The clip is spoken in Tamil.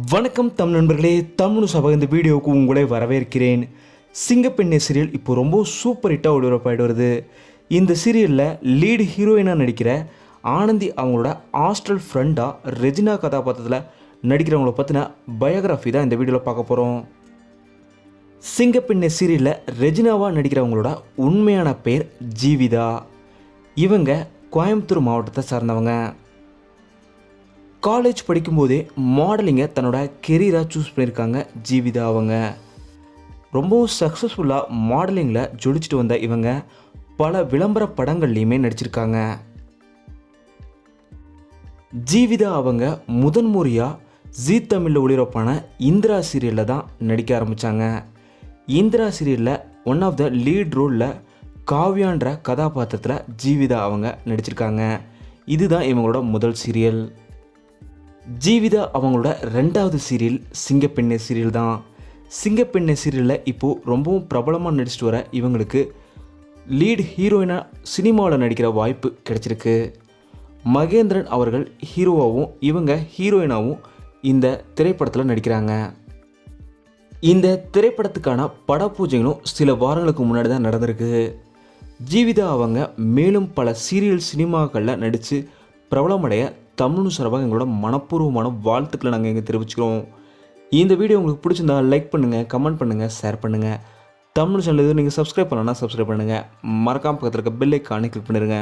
வணக்கம் தமிழ் நண்பர்களே தமிழ் சபை இந்த வீடியோவுக்கு உங்களை வரவேற்கிறேன். சிங்கப்பெண்ணே சீரியல் இப்போ ரொம்ப சூப்பர் ஹிட்டாக ஒளிபரப்பாயிட்டு வருது. இந்த சீரியலில் லீடு ஹீரோயினாக நடிக்கிற ஆனந்தி அவங்களோட ஹாஸ்டல் ஃப்ரெண்டாக ரெஜினா கதாபாத்திரத்தில் நடிக்கிறவங்கள பற்றின பயோகிராஃபி தான் இந்த வீடியோவில் பார்க்க போகிறோம் சிங்கப்பெண்ணை சீரியலில் ரெஜினாவாக நடிக்கிறவங்களோட உண்மையான பேர் ஜீவிதா. இவங்க கோயம்புத்தூர் மாவட்டத்தை சார்ந்தவங்க. காலேஜ் படிக்கும்போதே மாடலிங்கை தன்னோட கெரியராக சூஸ் பண்ணியிருக்காங்க ஜீவிதா அவங்க. ரொம்பவும் சக்ஸஸ்ஃபுல்லாக மாடலிங்கில் ஜொலிச்சிட்டு வந்த இவங்க பல விளம்பர படங்கள்லையுமே நடிச்சிருக்காங்க. ஜீவிதா அவங்க முதன்முறையாக ஜீ தமிழில் ஒளிபரப்பான இந்திரா சீரியலில் தான் நடிக்க ஆரம்பித்தாங்க இந்திரா சீரியலில் ஒன் ஆஃப் த லீட் ரோலில் காவ்யான்ற கதாபாத்திரத்தில் ஜீவிதா அவங்க நடிச்சிருக்காங்க. இதுதான் இவங்களோட முதல் சீரியல் ஜீவிதா அவங்களோட ரெண்டாவது சீரியல் சிங்கப்பெண்ணை சீரியல் தான். சிங்கப்பெண்ணை சீரியலில் இப்போது ரொம்பவும் பிரபலமாக நடிச்சிட்டு வர இவங்களுக்கு லீட் ஹீரோயினாக சினிமாவில் நடிக்கிற வாய்ப்பு கிடைச்சிருக்கு. மகேந்திரன் அவர்கள் ஹீரோவாகவும் இவங்க ஹீரோயினாகவும் இந்த திரைப்படத்தில் நடிக்கிறாங்க. இந்த திரைப்படத்துக்கான பட பூஜைகளும் சில வாரங்களுக்கு முன்னாடி தான் நடந்திருக்கு. ஜீவிதா அவங்க மேலும் பல சீரியல் சினிமாக்களில் நடித்து பிரபலமடைய தமிழ் சார்பாக எங்களோட மனப்பூர்வமான வாழ்த்துக்களை நாங்கள் இங்கே தெரிவிச்சுக்கிறோம். இந்த வீடியோ உங்களுக்கு பிடிச்சிருந்தா லைக் பண்ணுங்கள் கமெண்ட் பண்ணுங்கள் ஷேர் பண்ணுங்கள் தமிழ் சேனல் இது நீங்கள் சப்ஸ்கிரைப் பண்ணலன்னா சப்ஸ்கிரைப் பண்ணுங்கள் மறக்காம பக்கத்தில் இருக்க பெல் ஐக்கானே கிளிக் பண்ணிடுங்க